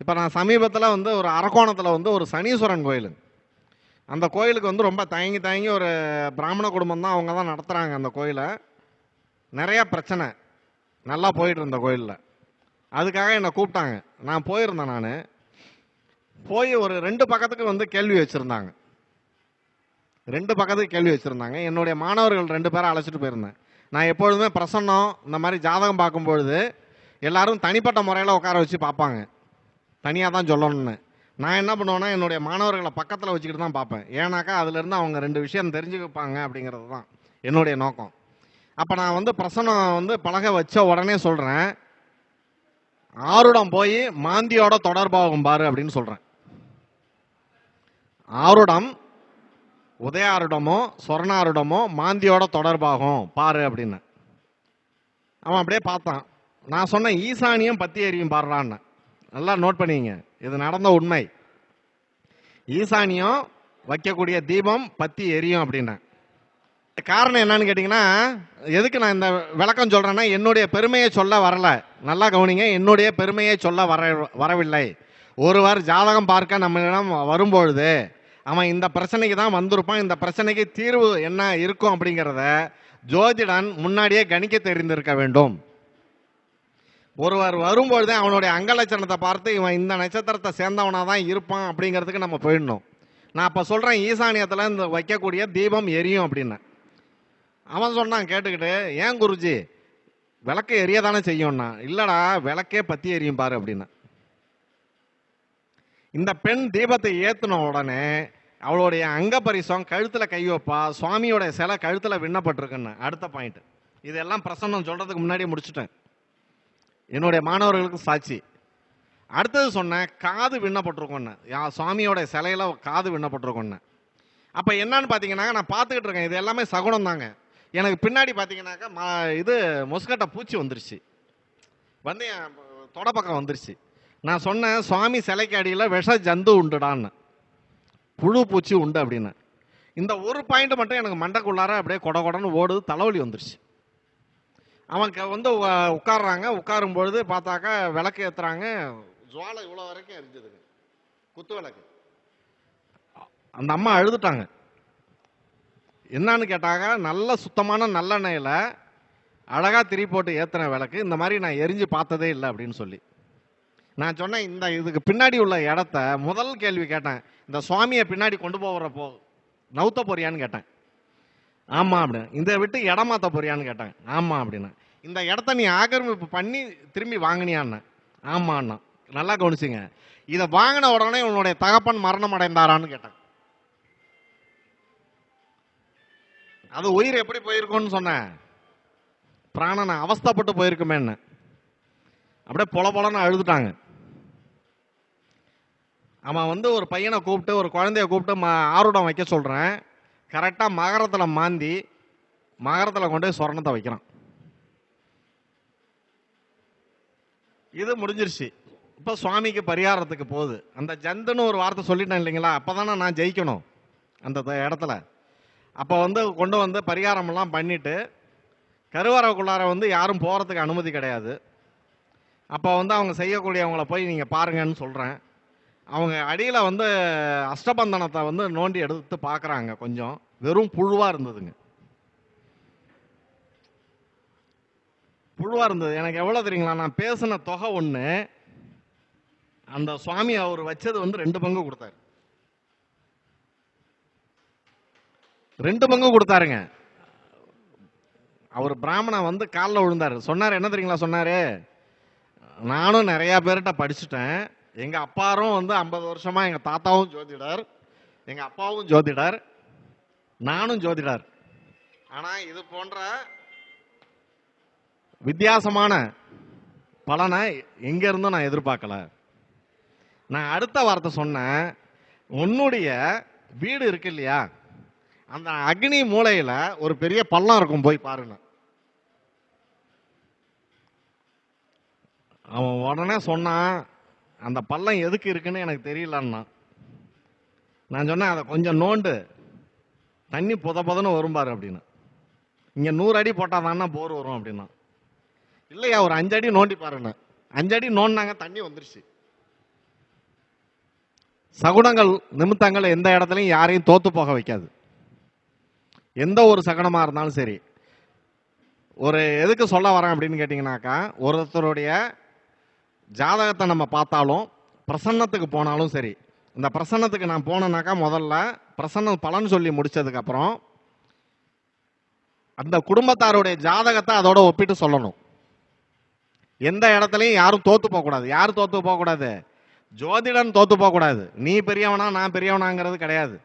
இப்போ நான் சமீபத்தில் வந்து ஒரு அரக்கோணத்தில் வந்து ஒரு சனீஸ்வரன் கோயில். அந்த கோயிலுக்கு வந்து ரொம்ப தயங்கி தயங்கி ஒரு பிராமண குடும்பம் தான் அவங்க தான் நடத்துகிறாங்க அந்த கோயிலை. நிறையா பிரச்சனை. நல்லா போயிட்டு இருந்த கோயிலில். அதுக்காக என்னை கூப்பிட்டாங்க. நான் போயிருந்தேன் நான். போய் ஒரு ரெண்டு பக்கத்துக்கு வந்து கேள்வி வச்சுருந்தாங்க. ரெண்டு பக்கத்துக்கு கேள்வி வச்சுருந்தாங்க. என்னுடைய மாணவர்கள் ரெண்டு பேரை அழைச்சிட்டு போயிருந்தேன். நான் எப்பொழுதுமே பிரசன்னம் இந்த மாதிரி ஜாதகம் பார்க்கும்பொழுது எல்லாரும் தனிப்பட்ட முறையில் உட்கார வச்சு பார்ப்பாங்க. தனியாக தான் சொல்லணும்னு. நான் என்ன பண்ணுவேன்னா என்னுடைய மாணவர்களை பக்கத்தில் வச்சுக்கிட்டு தான் பார்ப்பேன். ஏன்னாக்கா அதுலேருந்து அவங்க ரெண்டு விஷயம் தெரிஞ்சுக்கப்பாங்க அப்படிங்கிறது தான் என்னுடைய நோக்கம். அப்போ நான் வந்து பிரசன்னம் வந்து பழக வச்ச உடனே சொல்கிறேன் ஆருடம் போய் மாந்தியோட தொடர்பாகும் பாரு அப்படின்னு சொல்கிறேன் ஆருடம் உதயாருடமோ சொர்ணாருடமோ மாந்தியோட தொடர்பாகும் பாரு அப்படின்னு. அவன் அப்படியே பார்த்தான். நான் சொன்னேன் ஈசானியம் பத்தி எரியும் பாடுறான்னு நல்லா நோட் பண்ணிங்க. இது நடந்த உண்மை. ஈசானியம் வைக்கக்கூடிய தீபம் பத்தி எரியும் அப்படின்னேன் காரணம் என்னன்னு கேட்டிங்கன்னா எதுக்கு நான் இந்த விளக்கம் சொல்கிறேன்னா என்னுடைய பெருமையை சொல்ல வரல. நல்லா கவனிங்க என்னுடைய பெருமையை சொல்ல வர வரவில்லை. ஒருவர் ஜாதகம் பார்க்க நம்மளிடம் வரும்பொழுது அவன் இந்த பிரச்சனைக்கு தான் வந்திருப்பான் இந்த பிரச்சனைக்கு தீர்வு என்ன இருக்கும் அப்படிங்கிறத ஜோதிடன் முன்னாடியே கணிக்க தெரிந்திருக்க வேண்டும். ஒருவர் வரும்பொழுதே அவனுடைய அங்கலட்சணத்தை பார்த்து இவன் இந்த நட்சத்திரத்தை சேர்ந்தவனாக தான் இருப்பான் அப்படிங்கிறதுக்கு நம்ம போயிடணும். நான் அப்போ சொல்கிறேன் ஈசானியத்தில் இந்த வைக்கக்கூடிய தீபம் எரியும் அப்படின்னு. அவன் சொன்னான் கேட்டுக்கிட்டு ஏன் குருஜி விளக்கு எரிய தானே செய்யும்னா? இல்லைடா விளக்கே பத்தி எரியும் பாரு அப்படின்னு. இந்த பெண் தீபத்தை ஏற்றின உடனே அவளுடைய அங்க பரிசம் கழுத்தில் கை வைப்பா சுவாமியோட சிலை கழுத்தில் விண்ணப்பட்டிருக்குன்னு அடுத்த பாயிண்ட் இதெல்லாம் பிரசன்னம் சொல்கிறதுக்கு முன்னாடியே முடிச்சுட்டேன். என்னுடைய மாணவர்களுக்கு சாட்சி. அடுத்தது சொன்னேன் காது விண்ணப்பட்டிருக்கோன்னு யா சுவாமியோட சிலையில காது விண்ணப்பட்டிருக்கோன்னு அப்போ என்னன்னு பார்த்தீங்கன்னா நான் பார்த்துக்கிட்டு இருக்கேன். இது எல்லாமே சகுனம் தாங்க. எனக்கு பின்னாடி பார்த்தீங்கன்னாக்கா மா இது மொஸ்கட்டை பூச்சி வந்துருச்சு. வந்து என் தொடப்பக்கம் பக்கம் வந்துருச்சு. நான் சொன்னேன் சுவாமி சிலைக்கு அடியில் விஷ ஜந்து உண்டுடான்னு. புழு பூச்சி உண்டு அப்படின்னு. இந்த ஒரு பாயிண்ட் மட்டும் எனக்கு மண்டைக்குள்ளார அப்படியே கொட கொடன்னு ஓடுது தலைவலி வந்துருச்சு. அவங்க வந்து உ- உட்கார்றாங்க. உட்காரும் பொழுது பார்த்தாக்கா விளக்கு ஏத்துறாங்க. ஜுவாலை இவ்வளோ வரைக்கும் எரிஞ்சுதுங்க. குத்து விளக்கு. அந்த அம்மா அழுதுட்டாங்க. என்னன்னு கேட்டாங்க நல்ல சுத்தமான நல்லெண்ணெயில் அழகாக திரி போட்டு ஏத்துன விளக்கு. இந்த மாதிரி நான் எரிஞ்சு பார்த்ததே இல்லை அப்படின்னு சொல்லி. நான் சொன்னேன் இந்த இதுக்கு பின்னாடி உள்ள இடத்த முதல் கேள்வி கேட்டேன். இந்த சுவாமியை பின்னாடி கொண்டு போகிறப்போ நவுத்த போறியான்னு கேட்டேன். ஆமா அப்படின்னு. இந்த விட்டு இடம் மாத்த போறியான்னு கேட்டேன் ஆமா அப்படின்னு. இந்த இடத்த நீ ஆக்கிரமிப்பு பண்ணி திரும்பி வாங்கினியான்னு. ஆமாண்ணா. நல்லா கவனிச்சுங்க. இதை வாங்கின உடனே உன்னுடைய தகப்பன் மரணம் அடைந்தாரான்னு கேட்டேன் அது உயிர் எப்படி போயிருக்கும்னு சொன்னேன். பிராணனை அவஸ்தைப்பட்டு போயிருக்குமேன்னு. அப்படியே பொல பொலன்னு அழுதுட்டாங்க. அவன் வந்து ஒரு பையனை கூப்பிட்டு ஒரு குழந்தைய கூப்பிட்டு ம ஆருடம் வைக்க சொல்கிறேன் கரெக்டாக மகரத்தில் மாந்தி மகரத்தில் கொண்டு போய் சொர்ணத்தை வைக்கிறான். இது முடிஞ்சிருச்சு. இப்போ சுவாமிக்கு பரிகாரத்துக்கு போகுது. அந்த ஜந்துன்னு ஒரு வார்த்தை சொல்லிட்டேன் இல்லைங்களா? அப்போ தானே நான் ஜெயிக்கணும் அந்த த- இடத்துல. அப்போ வந்து கொண்டு வந்து பரிகாரமெல்லாம் பண்ணிவிட்டு கருவறைக்குள்ளார வந்து யாரும் போகிறதுக்கு அனுமதி கிடையாது. அப்போ வந்து அவங்க செய்யக்கூடியவங்கள போய் நீங்கள் பாருங்கன்னு சொல்கிறேன் அவங்க அடியில் வந்து அஷ்டபந்தனத்தை வந்து நோண்டி எடுத்து பார்க்குறாங்க கொஞ்சம். வெறும் புழுவாக இருந்ததுங்க. புழுவாக இருந்தது. எனக்கு எவ்வளோ தெரியுங்களா? நான் பேசின தொகை ஒன்று அந்த சுவாமி அவர் வச்சது வந்து ரெண்டு பங்கு கொடுத்தாரு. ரெண்டு பங்கு கொடுத்தாருங்க. அவர் பிராமணன் வந்து காலில் விழுந்தார். சொன்னார் என்ன தெரியுங்களா சொன்னார்? நானும் நிறையா பேர்கிட்ட படிச்சுட்டேன். எங்க அப்பாரும் வந்து ஐம்பது வருஷமா எங்க தாத்தாவும் ஜோதிடர். எங்க அப்பாவும் ஜோதிடர். நானும் ஜோதிடர். ஆனா இது போன்ற வித்தியாசமான பலனை எங்க இருந்தும் நான் எதிர்பார்க்கல. நான் அடுத்த வார்த்தை சொன்னேன் உன்னுடைய வீடு இருக்கு இல்லையா? அந்த அக்னி மூலையில் ஒரு பெரிய பள்ளம் இருக்கும் போய் பாருங்க அவன் உடனே சொன்னான் அந்த பள்ளம் எதுக்கு இருக்குன்னு எனக்கு தெரியலன்னா நான் சொன்னேன் அதை கொஞ்சம் நோண்டு. தண்ணி புத புதன்னு வரும் பாரு அப்படின்னு. இங்கே நூறு அடி போட்டாதான்னா போர் வரும் அப்படின்னா. இல்லையா ஒரு அஞ்சு அடி நோண்டி பாருன்னு. அஞ்சு அடி நோண்டினாங்க தண்ணி வந்துருச்சு. சகுனங்கள் நிமித்தங்கள் எந்த இடத்துலையும் யாரையும் தோத்து போக வைக்காது. எந்த ஒரு சகுனமாக இருந்தாலும் சரி. ஒரு எதுக்கு சொல்ல வரேன் அப்படின்னு கேட்டிங்கனாக்கா ஒருத்தருடைய ஜாதகத்தை நம்ம பார்த்தாலும் பிரசன்னத்துக்கு போனாலும் சரி. இந்த பிரசன்னத்துக்கு நான் போனேனாக்கா முதல்ல பிரசன்ன பலன் சொல்லி முடிச்சதுக்கப்புறம் அந்த குடும்பத்தாருடைய ஜாதகத்தை அதோட ஒப்பிட்டு சொல்லணும். எந்த இடத்துலையும் யாரும் தோத்து போகக்கூடாது. யார் தோத்து போகக்கூடாது? ஜோதிடன் தோத்து போகக்கூடாது. நீ பெரியவனா நான் பெரியவனாங்கிறது கிடையாது.